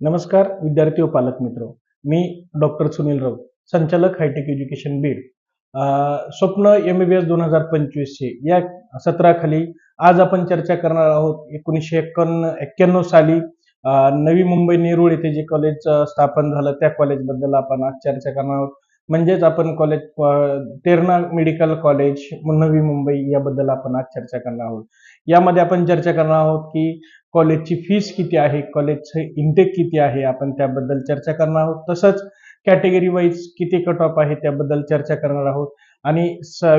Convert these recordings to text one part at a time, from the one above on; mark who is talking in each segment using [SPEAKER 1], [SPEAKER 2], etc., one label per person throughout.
[SPEAKER 1] नमस्कार विद्यार्थी व पालक मित्र. मी डॉक्टर सुनील राऊत संचालक हायटेक एज्युकेशन बीड. स्वप्न एम बी बी एस दोन हजार पंचवीसचे या सत्राखाली आज आपण चर्चा करणार आहोत एकोणीसशे एक्कावन्न एक्क्याण्णव साली नवी मुंबई नेरूळ येथे जे कॉलेज स्थापन झालं त्या कॉलेजबद्दल आपण आज चर्चा करणार आहोत. म्हणजेच आपण college Terna medical college Navi Mumbai याबद्दल आपण आज चर्चा करणार आहोत. यामध्ये आपण चर्चा करणार आहोत की कॉलेजची फीस किती आहे कॉलेजचे इंटेक किती आहे आपण त्याबद्दल चर्चा करणार आहोत. तसंच कॅटेगरी वाईज किती कट ऑफ आहे त्याबद्दल चर्चा करणार आहोत. आणि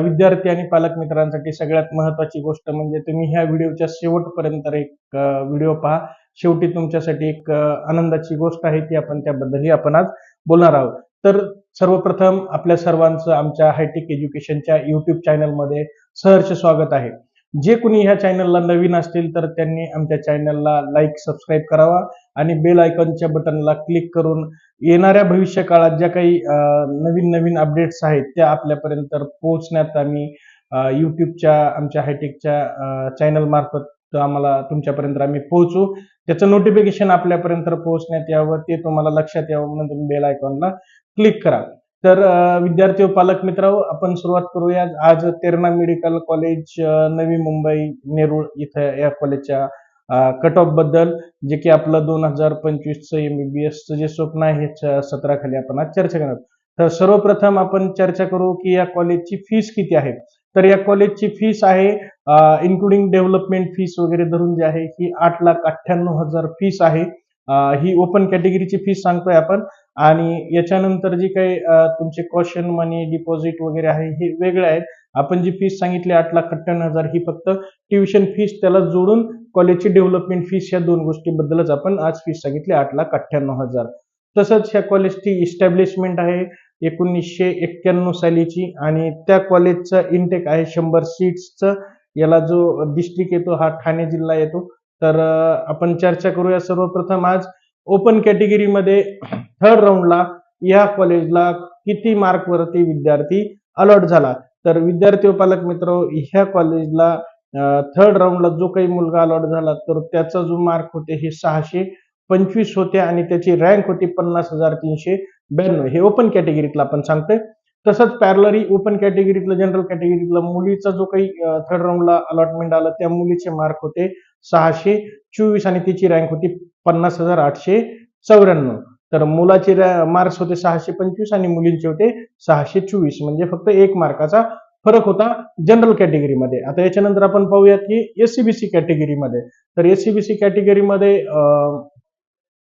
[SPEAKER 1] विद्यार्थी आणि पालक मित्रांसाठी सगळ्यात महत्वाची गोष्ट म्हणजे तुम्ही ह्या व्हिडिओच्या शेवटपर्यंत एक व्हिडिओ पहा. शेवटी तुमच्यासाठी एक आनंदाची गोष्ट आहे ती आपण त्याबद्दलही आपण आज बोलणार आहोत. तर सर्वप्रथम आपल्या सर्वांचं आमच्या हायटेक एज्युकेशनच्या युट्यूब चॅनलमध्ये सहर्ष स्वागत आहे. जे कुणी ह्या चॅनलला नवीन असतील तर त्यांनी आमच्या चॅनलला लाईक सबस्क्राईब करावा आणि बेल आयकॉनच्या बटनला क्लिक करून येणाऱ्या भविष्य काळात ज्या काही नवीन नवीन अपडेट्स आहेत त्या आपल्यापर्यंत पोहोचण्यात आम्ही यूट्यूबच्या आमच्या हायटेकच्या चॅनल मार्फत आम्हाला तुमच्यापर्यंत आम्ही पोहोचू. त्याचं नोटिफिकेशन आपल्यापर्यंत पोहोचण्यात यावं ते तुम्हाला लक्षात यावं म्हणून तुम्ही बेल आयकॉनला क्लिक करा. तर विद्यार्थी पालक मित्र आपण सुरुवात करूया. आज तेरणा मेडिकल कॉलेज नवी मुंबई नेरूळ इथं या कॉलेजच्या कट ऑफबद्दल जे की आपलं दोन हजार पंचवीसचं एमबीबीएसचं जे स्वप्न आहे ह्याच्या सत्राखाली आपण आज चर्चा करणार तर सर्वप्रथम आपण चर्चा करू की या कॉलेजची फीस किती आहे तर या कॉलेजची फीस आहे इन्क्लुडिंग डेव्हलपमेंट फीस वगैरे धरून जी आहे ही आठ लाख अठ्ठ्याण्णव हजार फीस आहे. ही ओपन कॅटेगरीची फीस सांगतोय आपण. आणि याच्यानंतर जी काही तुमचे कॉशन मनी डिपॉझिट वगैरे आहे हे वेगळे आहेत. आपण जी फीस सांगितली आठ लाख अठ्ठ्याण्णव हजार ही फक्त ट्युशन फीस त्याला जोडून कॉलेजची डेव्हलपमेंट फीस या दोन गोष्टीबद्दलच आपण आज फीस सांगितली आठ लाख अठ्ठ्याण्णव हजार. तसंच ह्या कॉलेजची इस्टॅब्लिशमेंट आहे एकोणीसशे एक्क्याण्णव सालीची. आणि त्या कॉलेजचं इनटेक आहे शंभर सीट्सचं याला जो डिस्ट्रिक्ट येतो हा ठाणे जिल्हा येतो. तर आपण चर्चा करूया सर्वप्रथम आज ओपन कॅटेगरीमध्ये थर्ड राऊंडला या कॉलेजला किती मार्कवरती विद्यार्थी अलॉट झाला. तर विद्यार्थी व पालक मित्र ह्या कॉलेजला थर्ड राऊंडला जो काही मुलगा अलॉट झाला तर त्याचा जो मार्क होते हे सहाशे पंचवीस होते आणि त्याची रँक होती पन्नास हजार तीनशे ब्याण्णव. हे ओपन कॅटेगरीतला आपण सांगतोय. तसंच पॅरलरी ओपन कॅटेगरीतलं जनरल कॅटेगरीतलं मुलीचा जो काही थर्ड राऊंडला अलॉटमेंट आलं त्या मुलीचे मार्क होते सहाशे चोवीस आणि तिची रँक होती पन्नास हजार आठशे चौऱ्याण्णव. तर मुलाचे मार्क्स होते सहाशे पंचवीस आणि मुलींचे होते सहाशे चोवीस. म्हणजे फक्त एक मार्काचा फरक होता जनरल कॅटेगरीमध्ये आता याच्यानंतर आपण पाहूयात की एससीबीसी कॅटेगरीमध्ये तर एससीबीसी कॅटेगरीमध्ये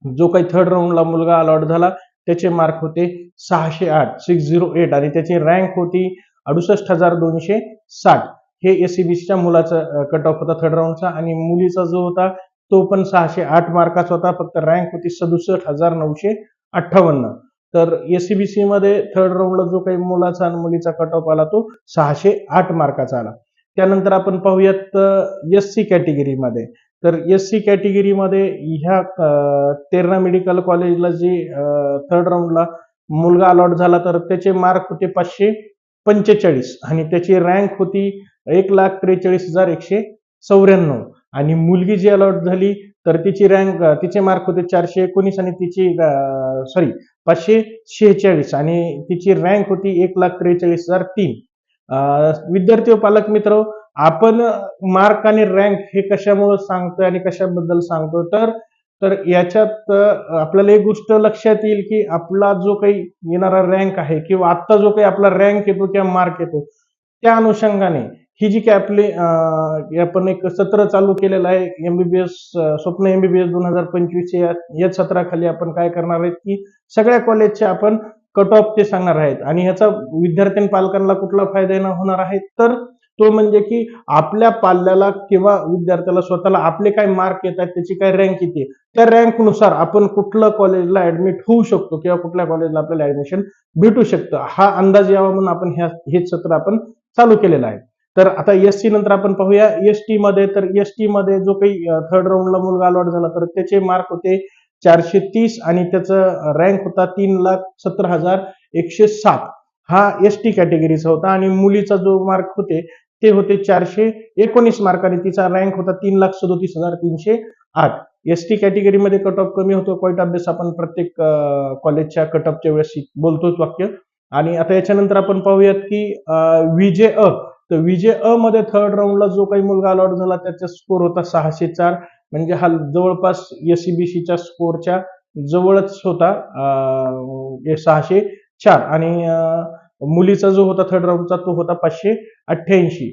[SPEAKER 1] जो काही थर्ड राऊंडला मुलगा अलॉट झाला त्याचे मार्क होते सहाशे आठ सिक्स झिरो एट आणि त्याची रँक होती अडुसष्ट हजार दोनशे साठ. हे एसीबीसीच्या मुलाचा कट ऑफ होता थर्ड राऊंडचा आणि मुलीचा जो होता तो पण सहाशे आठ मार्काचा होता फक्त रँक होती सदुसष्ट हजार नऊशे अठ्ठावन्न. तर एससीबीसी मध्ये थर्ड राऊंडला जो काही मुलाचा आणि मुलीचा कट ऑफ आला तो सहाशे आठ मार्काचा आला. त्यानंतर आपण पाहूयात एस सी कॅटेगरीमध्ये तर एस सी कॅटेगरीमध्ये ह्या तेरणा मेडिकल कॉलेजला जी थर्ड राऊंडला मुलगा अलॉट झाला तर त्याचे मार्क होते पाचशे पंचेचाळीस आणि त्याची रँक होती एक लाख त्रेचाळीस हजार एकशे चौऱ्याण्णव. आणि मुलगी जी अलॉट झाली तर तिची रँक तिचे मार्क होते चारशे एकोणीस आणि तिची सॉरी पाचशे शेहेचाळीस आणि तिची रँक होती एक लाख त्रेचाळीस हजार तीन. विद्यार्थी व पालक मित्र आपण मार्क आणि रँक हे कशामुळे सांगतोय आणि कशाबद्दल सांगतो तर तर याच्यात आपल्याला एक गोष्ट लक्षात येईल की आपला जो काही येणारा रँक आहे किंवा आता जो काही आपला रँक येतो किंवा मार्क येतो त्या अनुषंगाने ही जी काही आपली आपण एक सत्र चालू केलेलं आहे एमबीबीएस स्वप्न एमबीबीएस दोन हजार पंचवीस या या सत्राखाली आपण काय करणार आहेत की सगळ्या कॉलेजचे आपण कट ऑफ ते सांगणार आहेत. आणि ह्याचा विद्यार्थी पालकांना कुठला फायदा होणार आहे. तर तो म्हणजे की आपल्या पाल्याला किंवा विद्यार्थ्याला स्वतःला आपले काय मार्क येतात त्याची काय रँक येते त्या रँकनुसार आपण कुठलं कॉलेजला ऍडमिट होऊ शकतो किंवा कुठल्या कॉलेजला आपल्याला ऍडमिशन भेटू शकतं. हा अंदाज यावा म्हणून आपण ह्या सत्र आपण चालू केलेलं आहे. तर आता एस सी नंतर आपण पाहूया. एस टी मध्ये तर एस टी मध्ये जो काही थर्ड राऊंडला मुलगा अलॉट झाला तर त्याचे मार्क होते चारशे तीस आणि त्याचा रँक होता तीन लाख सत्तर हजार एकशे सात. हा एस टी कॅटेगरीचा होता आणि मुलीचा जो मार्क होते ते होते चारशे एकोणीस मार्काने. तिचा रँक होता तीन लाख सदोतीस हजार तीनशे आठ. एस टी कॅटेगरीमध्ये कट ऑफ कमी होतो. क्वाईट अभ्यास आपण प्रत्येक कॉलेजच्या कट ऑफच्या वेळेस बोलतोच वाक्य. आणि आता याच्यानंतर आपण पाहूयात की विजे अ. तर विजे अ मध्ये थर्ड राऊंडला जो काही मुलगा अलॉट झाला त्याचा स्कोर होता सहाशे चार. म्हणजे हा जवळपास एससीबीसीच्या स्कोरच्या जवळच होता सहाशे चार. आणि मुलीचा जो होता थर्ड राऊंडचा तो होता पाचशे अठ्ठ्याऐंशी.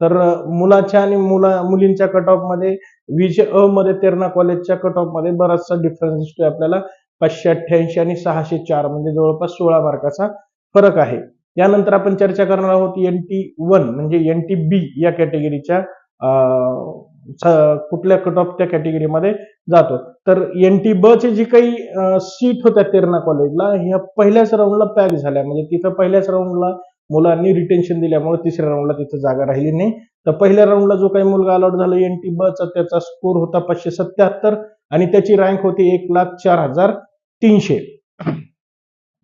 [SPEAKER 1] तर मुलाच्या आणि मुला मुलींच्या कट ऑफमध्ये विजे अ मध्ये तेरणा कॉलेजच्या कट ऑफमध्ये बराचसा डिफरन्स दिसतोय आपल्याला. पाचशे अठ्ठ्याऐंशी आणि सहाशे चार म्हणजे जवळपास सोळा मार्काचा फरक आहे. त्यानंतर आपण चर्चा करणार आहोत एन टी वन म्हणजे एन टी बी या कॅटेगरीच्या कुठल्या कट ऑफ त्या कॅटेगरीमध्ये जातो. तर एन टी ब जी काही सीट होत्या तेरणा कॉलेजला ह्या पहिल्याच राऊंडला पॅक झाल्या. म्हणजे तिथं पहिल्याच राऊंडला मुलांनी रिटेन्शन दिल्यामुळे तिसऱ्या राऊंडला तिथं जागा राहिली नाही. तर पहिल्या राऊंडला जो काही मुलगा अलॉट झाला एन टी बचा त्याचा स्कोर होता पाचशे सत्याहत्तर आणि त्याची रँक होती एक लाख चार हजार तीनशे.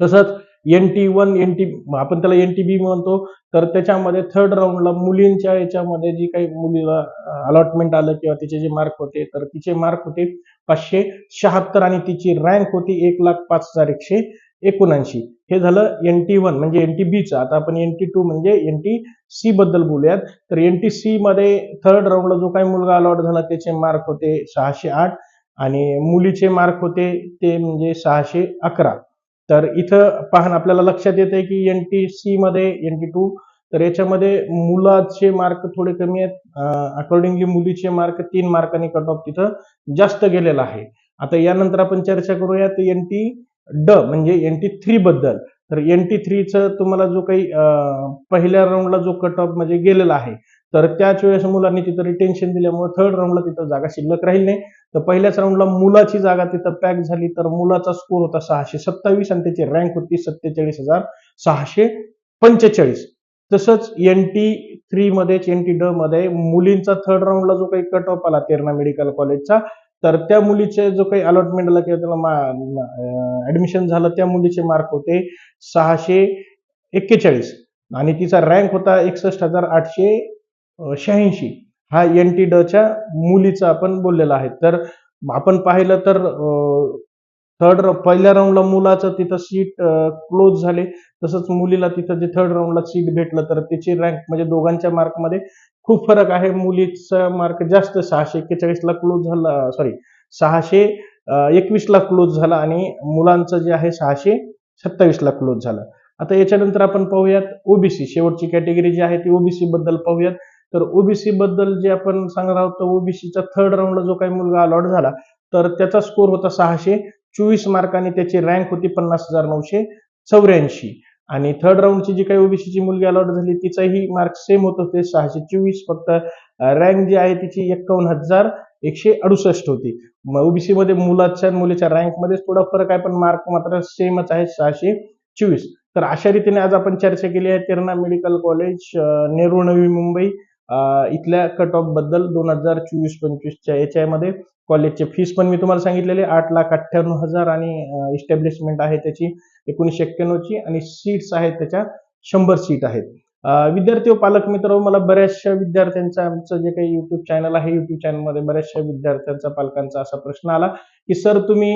[SPEAKER 1] तसंच N T one N T आपण त्याला एन टी बी म्हणतो. तर त्याच्यामध्ये थर्ड राऊंडला मुलींच्या याच्यामध्ये जी काही मुलीला अलॉटमेंट आलं किंवा तिचे जे मार्क होते तर तिचे मार्क होते पाचशे शहात्तर आणि तिची रँक होती एक लाख पाच हजार एकशे एकोणऐंशी. हे झालं एन टी वन म्हणजे एन टी बीचं आता आपण एन टी टू म्हणजे एन टी सी बद्दल बोलूयात. तर एन टी सी मध्ये थर्ड राऊंडला जो काही मुलगा अलॉट झाला त्याचे मार्क होते सहाशे आठ आणि मुलीचे मार्क होते ते म्हणजे सहाशे अकरा. तर इथं पाहणं आपल्याला लक्षात येते की एन टी सी मध्ये एन टी टू तर याच्यामध्ये मुलाचे मार्क थोडे कमी आहेत. अकॉर्डिंगली मुलीचे मार्क तीन मार्कांनी कट ऑफ तिथं जास्त गेलेला आहे. आता यानंतर आपण चर्चा करूयात एन टी ड म्हणजे एन टी थ्री बद्दल. तर एन टी थ्रीचं तुम्हाला जो काही पहिल्या राऊंडला जो कट ऑफ म्हणजे गेलेला आहे तर त्याच वेळेस मुलांनी तिथं रिटेन्शन दिल्यामुळे थर्ड राऊंडला तिथं जागा शिल्लक राहील नाही. तर पहिल्याच राऊंडला मुलाची जागा तिथं पॅक झाली तर मुलाचा स्कोर होता सहाशे सत्तावीस आणि त्याची रँक होती सत्तेचाळीस हजार सहाशे पंचेचाळीस. तसंच एन टी थ्री मध्येच एन टी ड मध्ये मुलींचा थर्ड राऊंडला जो काही कट ऑफ आला तेरणा मेडिकल कॉलेजचा तर त्या मुलीचे जो काही अलॉटमेंट आला किंवा त्याला ऍडमिशन झालं त्या मुलीचे मार्क होते सहाशे एक्केचाळीस. आणि तिचा रँक होता एकसष्ट हजार आठशे शहाऐंशी. हा एन टी डच्या मुलीचा आपण बोललेला आहे. तर आपण पाहिलं तर थर्ड पहिल्या राऊंडला मुलाचं तिथं सीट क्लोज झाले. तसंच मुलीला तिथं जे थर्ड राऊंडला सीट भेटलं तर तिची रँक म्हणजे दोघांच्या मार्कमध्ये खूप फरक आहे. मुलीचा मार्क जास्त सहाशे एक्केचाळीसला क्लोज झाला सॉरी सहाशे एकवीसला क्लोज झाला आणि मुलांचं जे आहे सहाशे सत्तावीसला क्लोज झालं. आता याच्यानंतर आपण पाहूयात ओबीसी शेवटची कॅटेगरी जी आहे ती ओबीसी बद्दल पाहूयात. तर ओबीसी बद्दल जे आपण सांगणार आहोत तर ओबीसीचा थर्ड राऊंडला जो काही मुलगा अलॉट झाला तर त्याचा स्कोर होता सहाशे चोवीस मार्काने त्याची रँक होती पन्नास हजार नऊशे चौऱ्याऐंशी. आणि थर्ड राऊंडची जी काही ओबीसीची मुलगी अलॉट झाली तिचाही मार्क सेम होत होते सहाशे चोवीस. फक्त रँक जी आहे तिची एक्कावन्न हजार एकशे अडुसष्ट होती. ओबीसी मध्ये मुलाच्या मुलीच्या रँकमध्ये थोडा फरक आहे पण मार्क मात्र सेमच आहे सहाशे चोवीस. तर अशा रीतीने आज आपण चर्चा केली आहे तेरणा मेडिकल कॉलेज नेहरू नवी मुंबई. इथल्या कट ऑफबद्दल दोन हजार चोवीस पंचवीसच्या याच्यामध्ये कॉलेजचे फीस पण मी तुम्हाला सांगितलेले आठ लाख अठ्ठ्याण्णव हजार आणि इस्टॅब्लिशमेंट आहे त्याची एकोणीसशे एक्क्याण्णवची आणि सीट्स आहेत त्याच्या शंभर सीट आहेत. विद्यार्थी व पालक मित्र मला बऱ्याचशा विद्यार्थ्यांचा आमचं जे काही युट्यूब चॅनल आहे युट्यूब चॅनलमध्ये बऱ्याचशा विद्यार्थ्यांचा पालकांचा असा प्रश्न आला की सर तुम्ही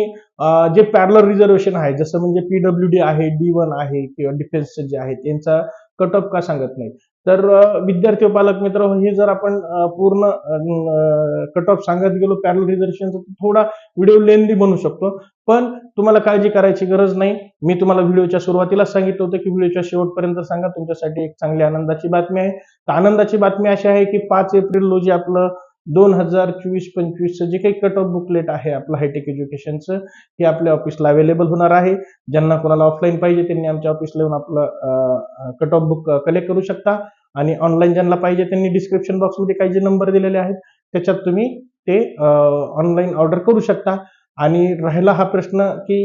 [SPEAKER 1] जे पॅरलर रिझर्वेशन आहे जसं म्हणजे पीडब्ल्यू डी आहे डी वन आहे किंवा डिफेन्सचे जे आहेत यांचा कट ऑफ का सांगत नाही तर विद्यार्थी पालक मित्र हे जर आपण पूर्ण कट ऑफ सांगत गेलो पॅरल रिझर्वेशनचा थोडा व्हिडिओ लेंदी बनू शकतो. पण तुम्हाला काळजी करायची गरज नाही. मी तुम्हाला व्हिडिओच्या सुरुवातीला सांगितलं होतं की व्हिडिओच्या शेवटपर्यंत सांगा. तुमच्यासाठी एक चांगली आनंदाची बातमी आहे. तर आनंदाची बातमी अशी आहे की पाच एप्रिल रोजी आपलं दोन हजार चोवीस पंचवीसचं जे काही कट ऑफ बुकलेट आहे आपलं हायटेक एज्युकेशनचं हे आपल्या ऑफिसला अवेलेबल होणार आहे. ज्यांना कोणाला ऑफलाईन पाहिजे त्यांनी आमच्या ऑफिसला येऊन आपलं कट ऑफ बुक कलेक्ट करू शकता. आणि ऑनलाईन ज्यांना पाहिजे त्यांनी डिस्क्रिप्शन बॉक्समध्ये काही जे नंबर दिलेले आहेत त्याच्यात तुम्ही ते ऑनलाईन ऑर्डर करू शकता. आणि राहिला हा प्रश्न की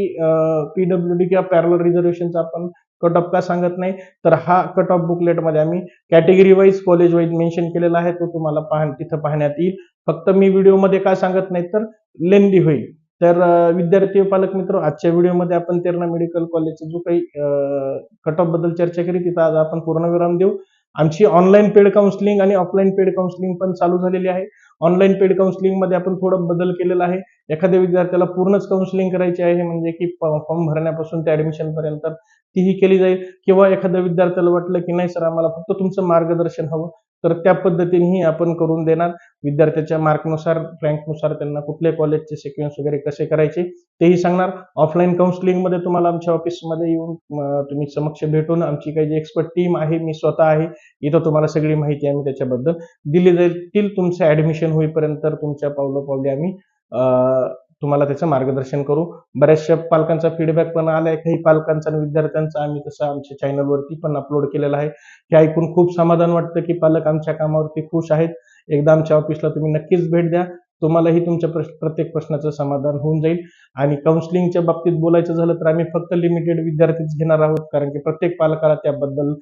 [SPEAKER 1] पीडब्ल्यू डी किंवा पॅरल रिझर्वेशनचा आपण कट ऑफ का सांगत नाही? तर हा कट ऑफ बुकलेटमध्ये आम्ही category wise college wise mention केलेला आहे तो तुम्हाला पाह तिथं पाहण्यात येईल. फक्त मी व्हिडिओमध्ये काय सांगत नाही तर लेंदी होईल. तर विद्यार्थी पालक मित्र आजच्या व्हिडिओमध्ये आपण तेरणा मेडिकल कॉलेजचा जो काही कट ऑफबद्दल चर्चा केली तिथं आज आपण पूर्णविराम देऊ. आमची ऑनलाईन पेड काउन्सिलिंग आणि ऑफलाईन पेड काउन्सिलिंग पण चालू झालेली आहे. ऑनलाईन पेड काउन्सिलिंगमध्ये आपण थोडं बदल केलेला आहे. एखाद्या विद्यार्थ्याला पूर्णच काउन्सिलिंग करायची आहे म्हणजे की फॉर्म भरण्यापासून ते ऍडमिशन पर्यंत तीही केली जाईल. किंवा एखाद्या विद्यार्थ्याला वाटलं की नाही सर आम्हाला फक्त तुमचं मार्गदर्शन हवं. तर त्या पद्धतीनेही आपण करून देणार. विद्यार्थ्याच्या मार्कनुसार रँकनुसार त्यांना कुठल्या कॉलेजचे सिक्वेन्स वगैरे कसे करायचे तेही सांगणार. ऑफलाईन काउन्सिलिंगमध्ये तुम्हाला आमच्या ऑफिसमध्ये येऊन तुम्ही समक्ष भेटून आमची काही जी एक्सपर्ट टीम आहे मी स्वतः आहे इथं तुम्हाला सगळी माहिती आम्ही त्याच्याबद्दल. दिली जाईल तुमचं ऍडमिशन होईपर्यंत तुमच्या पावलोपावली आम्ही तुम्हाला त्याचं मार्गदर्शन करू. बऱ्याचशा पालकांचा फीडबॅक पण आलाय. काही पालकांचा आणि विद्यार्थ्यांचा आम्ही तसं आमच्या चॅनलवरती पण अपलोड केलेला आहे. हे ऐकून खूप समाधान वाटतं की पालक आमच्या कामावरती खुश आहेत. एकदा आमच्या ऑफिसला तुम्ही नक्कीच भेट द्या. तुम्हालाही तुमच्या प्रश्न प्रत्येक प्रश्नाचं समाधान होऊन जाईल. आणि काउन्सिलिंगच्या बाबतीत बोलायचं झालं तर आम्ही फक्त लिमिटेड विद्यार्थीच घेणार आहोत. कारण की प्रत्येक पालकाला त्याबद्दल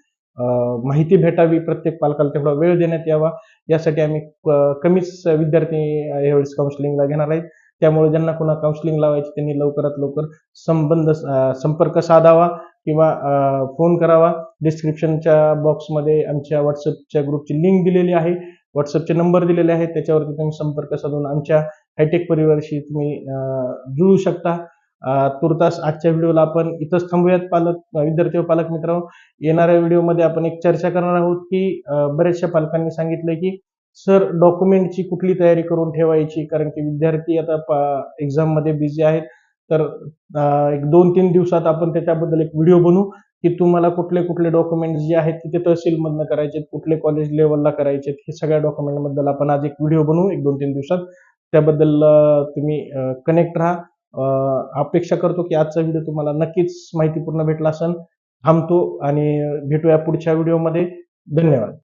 [SPEAKER 1] माहिती भेटावी. प्रत्येक पालकाला तेवढा वेळ देण्यात यावा. यासाठी आम्ही कमीच विद्यार्थी यावेळेस काउन्सिलिंगला घेणार आहेत. त्यामुळे ज्यांना कोणा काउन्सिलिंग लावायची त्यांनी लवकरात लवकर संबंध संपर्क साधावा किंवा फोन करावा. डिस्क्रिप्शनच्या बॉक्समध्ये आमच्या व्हॉट्सअपच्या ग्रुपची लिंक दिलेली आहे. व्हॉट्सअपचे नंबर दिलेले आहेत. त्याच्यावरती तुम्ही संपर्क साधून आमच्या हायटेक परिवाराशी तुम्ही जुळू शकता. तुर्तास आजच्या व्हिडिओला आपण इथंच थांबूयात पालक विद्यार्थी व पालक मित्र येणाऱ्या व्हिडिओमध्ये आपण एक चर्चा करणार आहोत की बऱ्याचशा पालकांनी सांगितलं की सर डॉक्युमेंटची कुठली तयारी करून ठेवायची? कारण की विद्यार्थी आता एक्झाममध्ये बिझी आहेत. तर एक दोन तीन दिवसात आपण त्याच्याबद्दल एक व्हिडिओ बनवू की तुम्हाला कुठले कुठले डॉक्युमेंट जे आहेत तिथे तहसीलमधनं करायचे कुठले कॉलेज लेवलला करायचे हे सगळ्या डॉक्युमेंटबद्दल आपण आज एक व्हिडिओ बनवू एक दोन तीन दिवसात. त्याबद्दल तुम्ही कनेक्ट राहा. अपेक्षा करतो की आजचा व्हिडिओ तुम्हाला नक्कीच माहितीपूर्ण भेटला असेल थांबतो आणि भेटूया पुढच्या व्हिडिओमध्ये धन्यवाद.